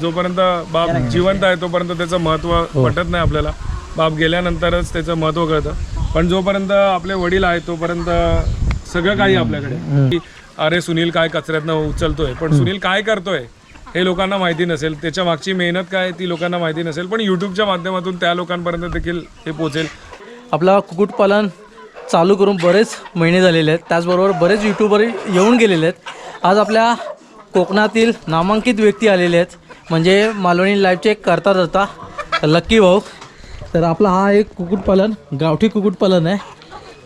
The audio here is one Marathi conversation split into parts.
जोपर्यंत बाप जिवंत आहे तोपर्यंत त्याचं महत्त्व पटत नाही आपल्याला. बाप गेल्यानंतरच त्याचं महत्त्व कळतं. पण जोपर्यंत आपले वडील आहेत तोपर्यंत सगळं काही आपल्याकडे की अरे सुनील काय कचऱ्यातनं उचलतोय? पण सुनील काय करतोय? हे लोकांना माहिती नसेल. त्याच्या मागची मेहनत काय ती लोकांना माहिती नसेल. पण युट्यूबच्या माध्यमातून त्या लोकांपर्यंत देखील हे पोहोचेल. आपला कुक्कुटपालन चालू करून बरेच महिने झालेले आहेत. त्याचबरोबर बरेच यूट्यूबर येऊन गेलेले आहेत. आज आपल्या कोकणातील नामांकित व्यक्ती आलेले आहेत. म्हणजे मालवणी लाईफचे एक करता धरता लक्की भाऊ. तर आपला हा एक कुक्कुटपालन गावठी कुक्कुटपालन आहे.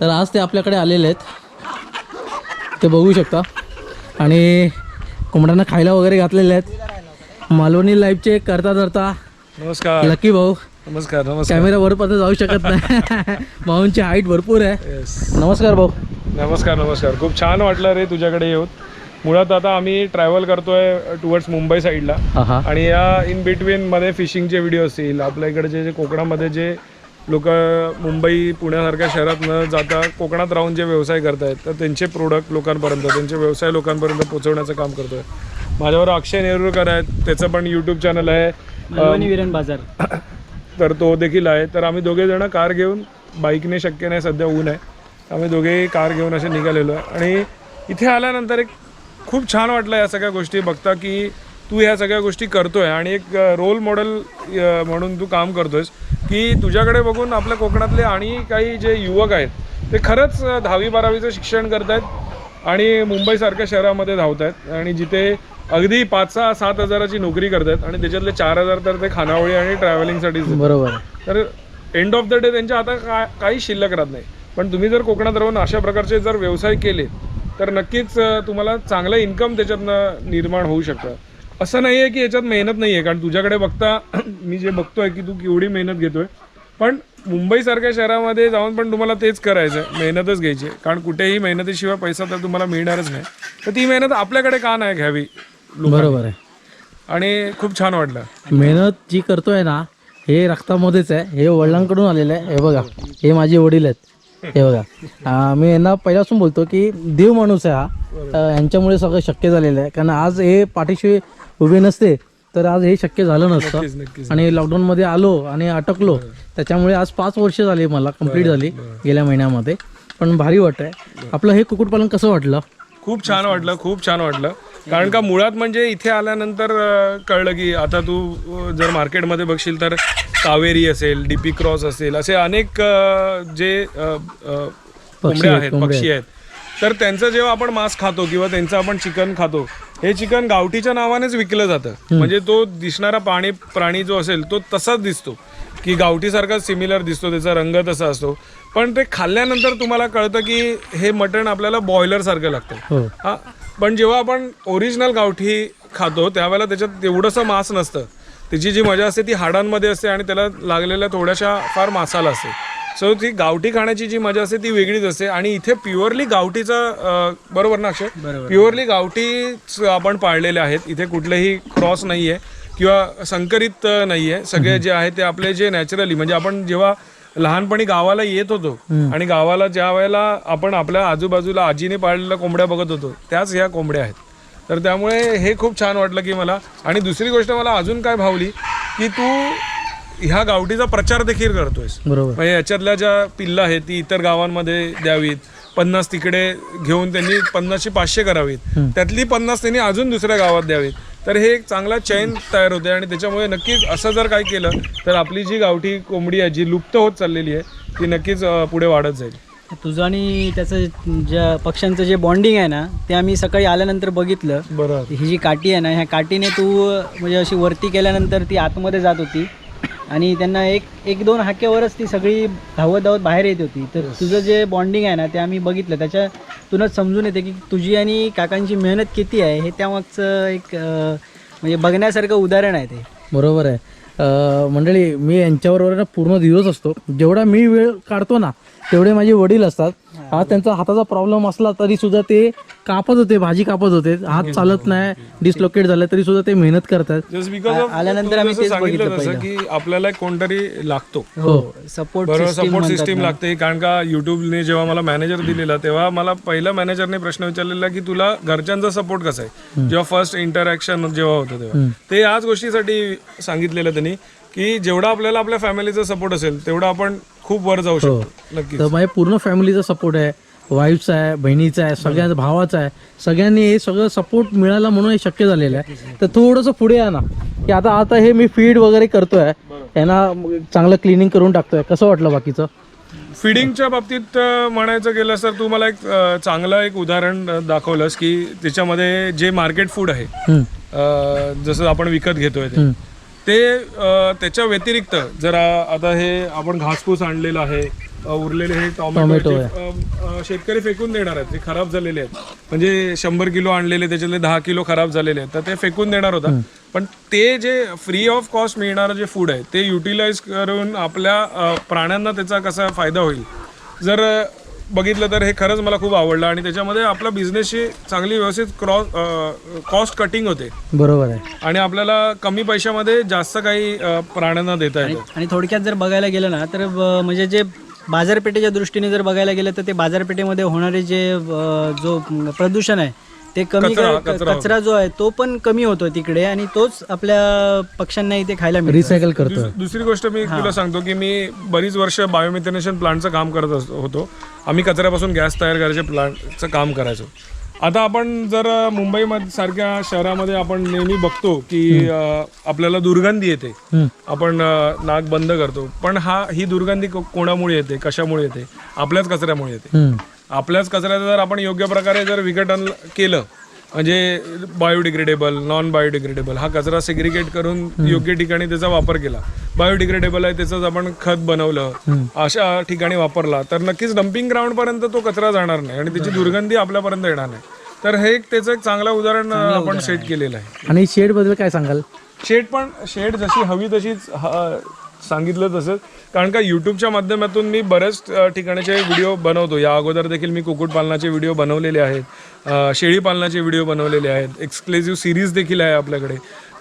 तर आज ते आपल्याकडे आलेले आहेत. ते बघू शकता. आणि कोंबड्यांना खायला वगैरे घातलेले आहेत. मालवणी लाईफचे एक करता धरता नमस्कार. लक्की भाऊ. नमस्कार नमस्कार. कॅमेरा वरपर्यंत जाऊ शकत नाही. भाऊंची हाईट भरपूर आहे. नमस्कार भाऊ. नमस्कार नमस्कार. खूप छान वाटलं रे तुझ्याकडे येऊन. मुळात आता आम्ही ट्रॅव्हल करतोय टुवर्ड्स मुंबई साईडला आणि या इन बिटवीन मध्ये फिशिंगचे व्हिडिओ असतील आपल्या इकडचे जे कोकणामध्ये जे लोक मुंबई पुण्यासारख्या शहरात न जाता कोकणात राहून जे व्यवसाय करतायत तर त्यांचे प्रोडक्ट लोकांपर्यंत त्यांचे व्यवसाय लोकांपर्यंत पोहोचवण्याचं काम करतोय. माझ्यावर अक्षय नेरुरकर आहेत. त्याचं पण यूट्यूब चॅनल आहे. विरण बाजार. तर तो देखील आहे. तर आम्ही दोघे जण कार घेऊन बाईकने शक्य नाही सध्या ऊन आहे आम्ही दोघेही कार घेऊन असे निघालेलो आहे. आणि इथे आल्यानंतर एक खूप छान वाटलं या सगळ्या गोष्टी बघता की तू ह्या सगळ्या गोष्टी करतोय आणि एक रोल मॉडेल म्हणून तू काम करतोयस की तुझ्याकडे बघून आपल्या कोकणातले आणि काही जे युवक आहेत ते खरंच दहावी बारावीचं शिक्षण करतायत आणि मुंबईसारख्या शहरामध्ये धावत आहेत आणि जिथे अगदी पाच सहा सात हजाराची नोकरी करतात आणि त्याच्यातले चार हजार तर ते खानावळी आणि ट्रॅव्हलिंगसाठीच देतात. बरोबर तर एंड ऑफ द डे त्यांच्या का काही शिल्लक राहत नाही पण तुम्ही जर कोकणात राहून अशा प्रकारचे जर व्यवसाय केले तर नक्कीच तुम्हाला चांगलं इन्कम त्याच्यातनं निर्माण होऊ शकतं. असं नाही आहे की याच्यात मेहनत नाही आहे कारण तुझ्याकडे बघता मी जे बघतोय की तू केवढी मेहनत घेतोय पण मुंबईसारख्या शहरामध्ये जाऊन पण तुम्हाला तेच करायचं आहे मेहनतच घ्यायची आहे. कारण कुठेही मेहनतीशिवाय पैसा तर तुम्हाला मिळणारच नाही. तर ती मेहनत आपल्याकडे का नाही घ्यावी बरोबर आहे. आणि खूप छान वाटलं. मेहनत जी करतोय ना हे रक्तामध्येच आहे हे वडिलांकडून आलेलं आहे. हे बघा हे माझे वडील आहेत. हे बघा. अं, मी यांना पहिल्यापासून बोलतो की देव माणूस आहे हा. अं, यांच्यामुळे सगळं शक्य झालेलं आहे. कारण आज हे पाठीशी उभे नसते तर आज हे शक्य झालं नसतं. नक्कीच आणि लॉकडाऊनमध्ये आलो आणि अटकलो त्याच्यामुळे आज पाच वर्ष झाली मला कंप्लीट झाली गेल्या महिन्यामध्ये. पण भारी वाटत आहे आपलं हे कुक्कुटपालन कसं वाटलं? खूप छान वाटलं खूप छान वाटलं. कारण का मुळात म्हणजे इथे आल्यानंतर कळलं की आता तू जर मार्केटमध्ये बघशील तर कावेरी असेल डीपी क्रॉस असेल असे अनेक जे कोंबड्या आहेत पक्षी आहेत. तर त्यांचं जेव्हा आपण मांस खातो किंवा त्यांचं आपण चिकन खातो हे चिकन गावठीच्या नावानेच विकलं जातं. म्हणजे तो दिसणारा पाणी प्राणी जो असेल तो तसाच दिसतो. की गावठीसारखा सिमिलर दिसतो त्याचा रंग तसा असतो. पण ते खाल्ल्यानंतर तुम्हाला कळतं की हे मटण आपल्याला बॉयलर सारखं लागतं. हो. हा पण जेव्हा आपण ओरिजिनल गावठी खातो त्यावेळेला त्याच्यात एवढंसं मांस नसतं. त्याची जी मजा असते ती हाडांमध्ये असते आणि त्याला लागलेल्या थोड्याशा फार मासाला असते. सो ती गावठी खाण्याची जी मजा असते ती वेगळीच असते. आणि इथे प्युअरली गावठीचं बरोबर ना अक्षय? प्युअरली गावठीच आपण पाळलेले आहेत. इथे कुठलेही क्रॉस नाही आहे किंवा संकरित नाही आहे सगळे जे आहे ते आपले जे नॅचरली म्हणजे आपण जेव्हा लहानपणी गावाला येत होतो. आणि गावाला ज्या वेळेला आपण आपल्या आजूबाजूला आजीने पाळलेल्या कोंबड्या बघत होतो त्याच ह्या कोंबड्या आहेत. तर त्यामुळे हे खूप छान वाटलं की मला. आणि दुसरी गोष्ट मला अजून काय भावली की तू ह्या गावठीचा प्रचार देखील करतोयस. बरोबर. म्हणजे याच्यातल्या ज्या पिल्ला आहेत ती इतर गावांमध्ये द्यावीत पन्नास तिकडे घेऊन त्यांनी पन्नासशे पाचशे करावीत. त्यातली पन्नास त्यांनी अजून दुसऱ्या गावात द्यावीत. तर हे एक चांगला चैन तयार होते आणि त्याच्यामुळे नक्कीच असं जर काय केलं तर आपली जी गावठी कोंबडी आहे जी लुप्त होत चाललेली आहे ती नक्कीच पुढे वाढत जाईल. तुझं आणि त्याचं ज्या पक्ष्यांचं जे बॉन्डिंग आहे ना ते आम्ही सकाळी आल्यानंतर बघितलं. बरोबर ही जी काठी आहे ना ह्या काठीने तू म्हणजे अशी वरती केल्यानंतर ती आतमध्ये जात होती आणि त्यांना एक एक दोन हाक्यावरच ती सगळी धावत धावत बाहेर येत होती. तर तुझं जे बॉन्डिंग आहे ना ते आम्ही बघितलं. त्याच्यातूनच समजून येते की तुझी आणि काकांची मेहनत किती आहे हे त्यामागचं एक म्हणजे बघण्यासारखं उदाहरण आहे ते. बरोबर आहे. मंडळी मी यांच्याबरोबर ना पूर्ण दिवस असतो. जेवढा मी वेळ काढतो ना तेवढे माझे वडील असतात. आज त्यांचा हाताचा प्रॉब्लेम असला तरी सुद्धा ते कापत होते भाजी कापत होते. हात चालत नाही डिसलोकेट झालं तरी सुद्धा ते मेहनत करतात. आल्यानंतर आम्ही तेच सांगितलं बघितलं तसं की आपल्याला एक कोणतरी लागतो. हो सपोर्ट बरोबर सपोर्ट सिस्टीम लागते. कारण का युट्यूबने जेव्हा मला मॅनेजर दिलेला तेव्हा मला पहिलं मॅनेजरने प्रश्न विचारलेला की तुला घरच्यांचा सपोर्ट कसा आहे? जेव्हा फर्स्ट इंटरॅक्शन जेव्हा होतं तेव्हा. ते याच गोष्टीसाठी सांगितलेलं त्यांनी की जेवढा आपल्याला आपल्या फॅमिलीचा सपोर्ट असेल तेवढा आपण खूप वर जाऊ शकतो. नक्कीच. तर माझ्या पूर्ण फॅमिलीचा सपोर्ट आहे वाईफचा आहे बहिणीचा आहे सगळ्या भावाचा आहे. सगळ्यांनी हे सगळं सपोर्ट मिळाला म्हणून हे शक्य झालेलं आहे. तर थोडंसं पुढे या ना. की आता आता हे मी फीड वगैरे करतोय. यांना चांगलं क्लिनिंग करून टाकतोय. कसं वाटलं बाकीचं? फिडिंगच्या बाबतीत अ, म्हणायचं गेलं तर तू मला एक अ, चांगलं एक उदाहरण अ, दाखवलंस की त्याच्यामध्ये जे मार्केट फूड आहे हम्म. अ, जसं आपण विकत घेतोय ते. ते त्याच्या व्यतिरिक्त जरा आता हे आपण घासपूस आणलेलं आहे उरलेले हे टोमॅटो शेतकरी फेकून देणार आहेत ते खराब झालेले आहेत. म्हणजे शंभर किलो आणलेले त्याच्यातले दहा किलो खराब झालेले आहेत तर ते फेकून देणार होता. पण ते जे फ्री ऑफ कॉस्ट मिळणारं जे फूड आहे ते युटिलाइज करून आपल्या प्राण्यांना त्याचा कसा फायदा होईल? जर बघितलं तर हे खरंच मला खूप आवडलं आणि त्याच्यामध्ये आपल्या बिझनेसची चांगली व्यवस्थित क्रॉस कॉस्ट कटिंग होते. बरोबर आहे. आणि आपल्याला कमी पैशामध्ये जास्त काही अ, प्राण्यांना देता येतं. आणि थोडक्यात जर बघायला गेलं ना तर ब- म्हणजे जे बाजारपेठेच्या दृष्टीने जर बघायला गेलं तर ते बाजारपेठेमध्ये होणारे जे अ, जो प्रदूषण आहे ते कमी कचरा- कर- कचरा कचरा जो आहे तो पण कमी होतो तिकडे आणि तोच आपल्या पक्ष्यांना इथे खायला मिळतो. रिसायकल करतोय. दुस- दुसरी गोष्ट मी तुला सांगतो की मी बरीच वर्ष बायोमिथेनेशन प्लांटचं काम करत असतो होतो. आम्ही कचऱ्यापासून गॅस तयार करायचे प्लांटचं काम करायचो. आता आपण जर मुंबई सारख्या शहरामध्ये आपण नेहमी बघतो की अ, आपल्याला दुर्गंधी येते. आपण अ, नाक बंद करतो. पण हा ही दुर्गंधी को- कोणामुळे येते? कशामुळे येते? आपल्याच कचऱ्यामुळे येते. हम्म. आपल्याच कचऱ्याचं जर आपण योग्य प्रकारे जर विघटन केलं म्हणजे बायोडिग्रेडेबल नॉन बायोडिग्रेडेबल हा कचरा सेग्रिगेट करून योग्य ठिकाणी त्याचा वापर केला. बायोडिग्रेडेबल आहे त्याचंच आपण खत बनवलं अशा ठिकाणी वापरला तर नक्कीच डम्पिंग ग्राउंड पर्यंत तो कचरा जाणार नाही आणि त्याची दुर्गंधी आपल्यापर्यंत येणार नाही. तर हे एक त्याचं एक चांगलं उदाहरण आपण सेट केलेलं आहे. आणि शेडबद्दल काय सांगाल? शेड पण शेड जशी हवी तशीच सांगितलं तसंच. कारण का यूट्यूबच्या माध्यमातून मी बऱ्याच ठिकाणाचे व्हिडिओ बनवतो. या अगोदर देखील मी कुक्कुटपालनाचे व्हिडिओ बनवलेले आहेत. शेळीपालनाचे व्हिडिओ बनवलेले आहेत. एक्सक्लुझिव्ह सिरीज देखील आहे आपल्याकडे.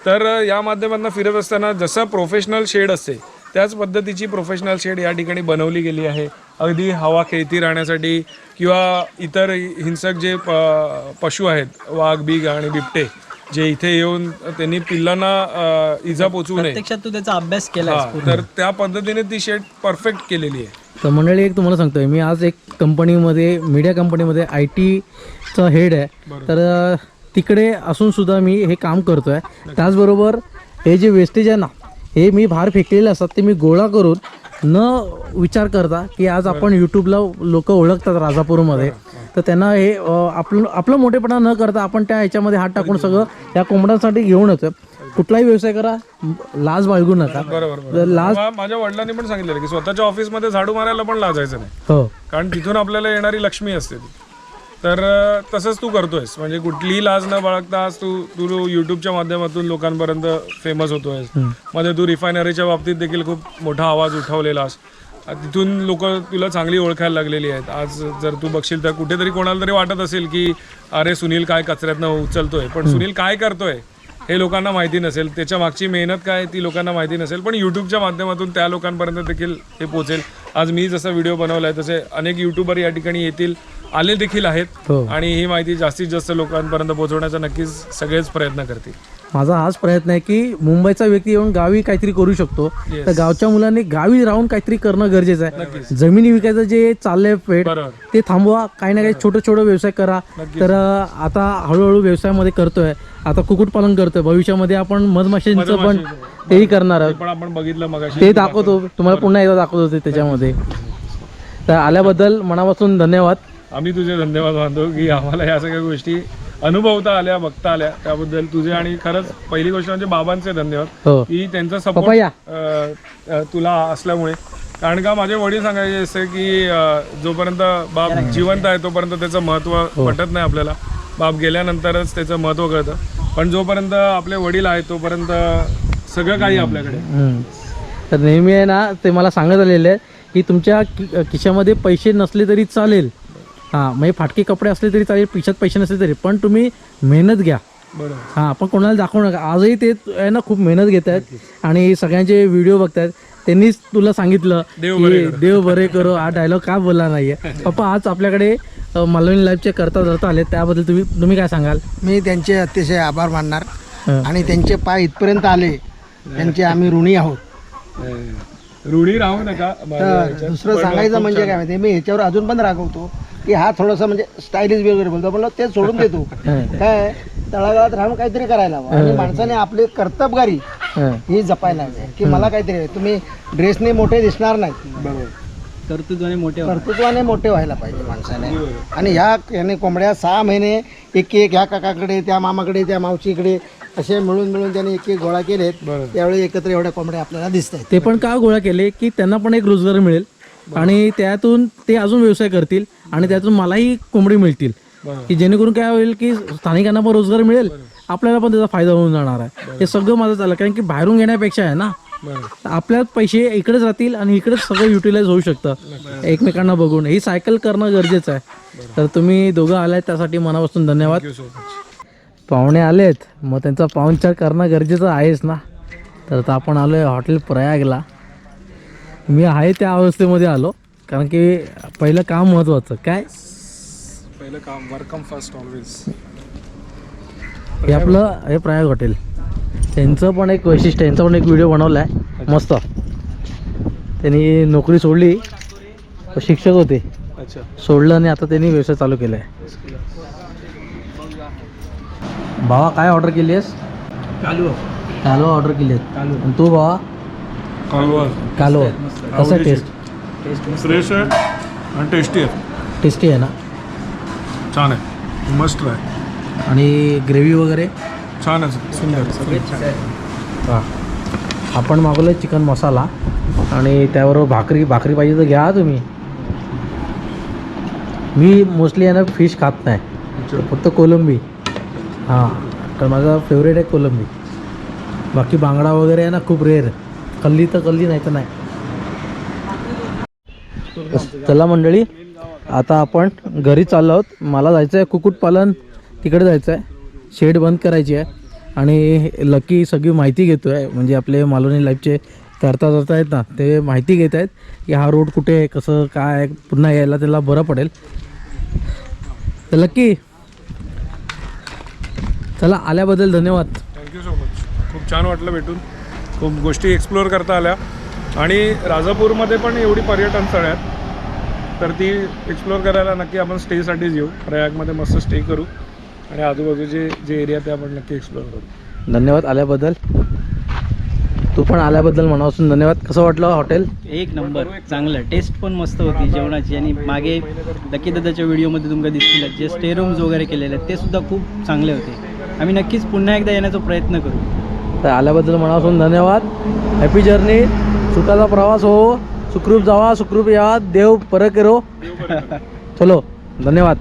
तर या माध्यमातून फिरत असताना जसं प्रोफेशनल शेड असते त्याच पद्धतीची प्रोफेशनल शेड या ठिकाणी बनवली गेली आहे. अगदी हवा खेळती राहण्यासाठी किंवा इतर हिंसक जे प- पशु आहेत वाघ बीग आणि बिबटे जे इथे येऊन त्यांनी पिल्लांना इजा पोचवू नये. प्रत्यक्षात तू त्याचा अभ्यास केला हा, तर त्या पद्धतीने ती शेड परफेक्ट केलेली आहे. तर मंडळी एक तुम्हाला सांगतोय मी आज एक कंपनीमध्ये मीडिया कंपनीमध्ये आय टीचा हेड आहे. तर अ, तिकडे असून सुद्धा मी हे काम करतोय. त्याचबरोबर हे जे वेस्टेज आहे ना हे मी बाहेर फेकलेले असतात ते मी गोळा करून न विचार करता की आज आपण यूट्यूबला लोक ओळखतात राजापूरमध्ये तर त्यांना हे आपलं आपलं मोठेपणा न करता आपण त्या ह्याच्यामध्ये हात टाकून सगळं या कोंबड्यांसाठी घेऊन येतोय. कुठलाही व्यवसाय करा लाज बाळगू नका. बरोबर लाज माझ्या वडिलांनी पण सांगितलेलं की स्वतःच्या ऑफिसमध्ये झाडू मारायला पण लाजायचं नाही. हो. कारण तिथून आपल्याला येणारी लक्ष्मी असते तर तसंच तू करतोयस. म्हणजे कुठलीही लाज न बाळगता आज तू तू युट्यूबच्या माध्यमातून लोकांपर्यंत फेमस होतोयस. मध्ये तू रिफायनरीच्या बाबतीत देखील खूप मोठा आवाज उठवलेलास तिथून लोक तुला चांगली ओळखायला लागलेली आहेत. आज जर तू बघशील तर कुठेतरी कोणाला तरी वाटत असेल की अरे सुनील काय कचऱ्यातनं उचलतोय. पण सुनील काय करतोय हे लोकांना माहिती नसेल. त्याच्या मागची मेहनत काय ती लोकांना माहिती नसेल. पण यूट्यूबच्या माध्यमातून त्या लोकांपर्यंत देखील हे पोहोचेल. आज मी जसा व्हिडिओ बनवला आहे तसे अनेक युट्यूबर या ठिकाणी येतील. आले देखील आहेत. हो. आणि ही माहिती जास्तीत जास्त लोकांपर्यंत पोहोचवण्याचा नक्कीच सगळेच प्रयत्न करतील. माझा हाच प्रयत्न आहे की मुंबईचा व्यक्ती येऊन गावी काहीतरी करू शकतो. तर गावच्या मुलांनी गावी राहून काहीतरी करणं गरजेचं आहे. जमिनी विकायचं जे चाललंय पेट बरोबर ते थांबवा. काही ना काही छोटं छोटं व्यवसाय करा. तर अं, आता हळूहळू व्यवसायामध्ये करतोय. आता कुक्कुटपालन करतोय. भविष्यामध्ये आपण मधमाशांचं पण तेही करणार आहोत. पण आपण बघितलं मगाशी. ते दाखवतो. तुम्हाला पुन्हा एकदा दाखवतो ते त्याच्यामध्ये. तर आल्याबद्दल मनापासून धन्यवाद. आम्ही तुझे धन्यवाद मानतो की आम्हाला या सगळ्या गोष्टी अनुभवता आल्या बघता आल्या. त्याबद्दल तुझे आणि खरंच पहिली गोष्ट म्हणजे बाबांचे धन्यवाद हो. की त्यांचा. सपोर्ट तुला असल्यामुळे. कारण का माझे वडील सांगायचे असे की जोपर्यंत बाप जिवंत आहे तोपर्यंत त्याचं महत्त्व हो. पटत नाही आपल्याला. बाप गेल्यानंतरच त्याचं महत्त्व कळतं. पण जोपर्यंत आपले वडील आहेत तोपर्यंत सगळं काही आपल्याकडे. तर नेहमी आहे ना ते मला सांगत आलेले आहे की तुमच्या खिशामध्ये पैसे नसले तरी चालेल. हां म्हणजे फाटके कपडे असले तरी चालेल पिशात पैसे नसले तरी पण तुम्ही मेहनत घ्या. बरोबर. हां पण कोणाला दाखवू नका. आजही ते आहे ना खूप मेहनत घेत आहेत. आणि सगळ्यांचे व्हिडिओ बघतायत. त्यांनीच तुला सांगितलं देव की बरे करो. देव बरे करो. हा डायलॉग का बोलला नाहीये? पप्पा आज आपल्याकडे अ, मालवणी लाईफचे करता धरता आले त्याबद्दल तुम्ही तुम्ही काय सांगाल? मी त्यांचे अतिशय आभार मानणार. हं. आणि त्यांचे पाय इथपर्यंत आले. त्यांचे आम्ही ऋणी आहोत. रुढी राहू नका. तर दुसरं सांगायचं म्हणजे काय माहिती मी ह्याच्यावर अजून पण रागवतो. की हा थोडासा म्हणजे स्टायलिश वगैरे बोलतो. म्हणलं ते सोडून देतो. हं. काय? तळागाळात राहून काहीतरी करायला हवं. आणि माणसाने आपली कर्तबगारी हं. जपायला हवी. की मला काहीतरी. तुम्ही ड्रेसने मोठे दिसणार नाही. कर्तृत्वाने मोठे. कर्तृत्वाने मोठे व्हायला पाहिजे माणसाने. आणि ह्या याने कोंबड्या सहा महिने एक एक ह्या काकाकडे त्या मामाकडे त्या मावशीकडे असे मिळून मिळून त्याने एक एक गोळा केलेत. त्यावेळी एकत्र एवढ्या कोंबड्या आपल्याला दिसत आहेत ते पण का गोळा केले? की त्यांना पण एक रोजगार मिळेल? आणि त्यातून ते अजून व्यवसाय करतील आणि त्यातून मलाही कोंबडी मिळतील. की जेणेकरून काय होईल की स्थानिकांना पण रोजगार मिळेल आपल्याला पण त्याचा फायदा होऊन जाणार आहे. हे सगळं माझं चाललं. कारण की बाहेरून घेण्यापेक्षा आहे ना आपल्यात पैसे इकडेच राहतील आणि इकडेच सगळं युटिलाइज होऊ शकतं. एकमेकांना बघून. ही सायकल करणं गरजेचं आहे. तर तुम्ही दोघं आलात त्यासाठी मनापासून धन्यवाद. पाहुणे आलेत. मग त्यांचा पाहुणचार करणं गरजेचं आहेच ना. तर आपण आलो आहे हॉटेल प्रयागला. मी आहे त्या अवस्थेमध्ये आलो कारण की पहिलं काम महत्त्वाचं काय? पहिलं काम वर्कम फर्स्ट ऑलवेज हे आपलं हे प्रयाग हॉटेल. त्यांचं पण एक वैशिष्ट्य यांचा पण एक व्हिडिओ बनवला आहे मस्त. त्यांनी नोकरी सोडली. शिक्षक होते. अच्छा. सोडलं आणि आता त्यांनी व्यवसाय चालू केला आहे भावा काय ऑर्डर केली आहेस? कालू. कालो ऑर्डर केली. आणि तू भावा? कालवा. कालो कसं आवडीची. टेस्ट फ्रेश आहे. आणि टेस्टी आहे. टेस्टी आहे ना? छान आहे. मस्ट ट्राय आणि ग्रेव्ही वगैरे? छान आहे. सुंदर. हां. आपण मागवलं चिकन मसाला आणि त्याबरोबर भाकरी. भाकरी पाहिजे तर घ्या तुम्ही. मी मोस्टली आहे ना फिश खात नाही. फक्त कोलंबी. हां. तर माझा फेवरेट आहे कोलंबी. बाकी बांगडा वगैरे आहे ना खूप रेअर कल्ली तर कल्ली नाही तर नाही. चला मंडळी आता आपण घरी चाललो आहोत. मला जायचं आहे कुक्कुटपालन तिकडे जायचं आहे शेड बंद करायची आहे. आणि लकी सगळी माहिती घेतो आहे म्हणजे आपले मालवणी लाईफचे करता करता आहेत ना ते माहिती घेत आहेत की हा रोड कुठे आहे कसं काय आहे, पुन्हा यायला त्याला बरं पडेल. तर लक्की चला आल्याबद्दल धन्यवाद. थँक्यू सो मच खूप छान वाटलं भेटून. खूप गोष्टी एक्सप्लोअर करता आल्या. आणि राजापूरमध्ये पण एवढी पर्यटन स्थळं आहेत. तर ती एक्सप्लोअर करायला नक्की आपण स्टेसाठीच येऊ. प्रयागमध्ये मस्त स्टे करू. आणि आजूबाजूचे जे एरिया ते आपण नक्की एक्सप्लोअर करू. धन्यवाद आल्याबद्दल. तू पण आल्याबद्दल मनापासून धन्यवाद. कसं वाटलं हॉटेल एक नंबर चांगलं. टेस्ट पण मस्त होती जेवणाची. आणि मागे लकी दादाच्या व्हिडिओमध्ये तुमका दिसतील. जे स्टे रूम्स वगैरे केलेले आहेत ते सुद्धा खूप चांगले होते. आम्ही नक्कीच पुन्हा एकदा येण्याचा प्रयत्न करू. तर आल्याबद्दल मनापासून धन्यवाद. हॅपी जर्नी सुखाचा प्रवास हो. सुखरूप जावा सुखरूप या. देव परत करो. चलो धन्यवाद.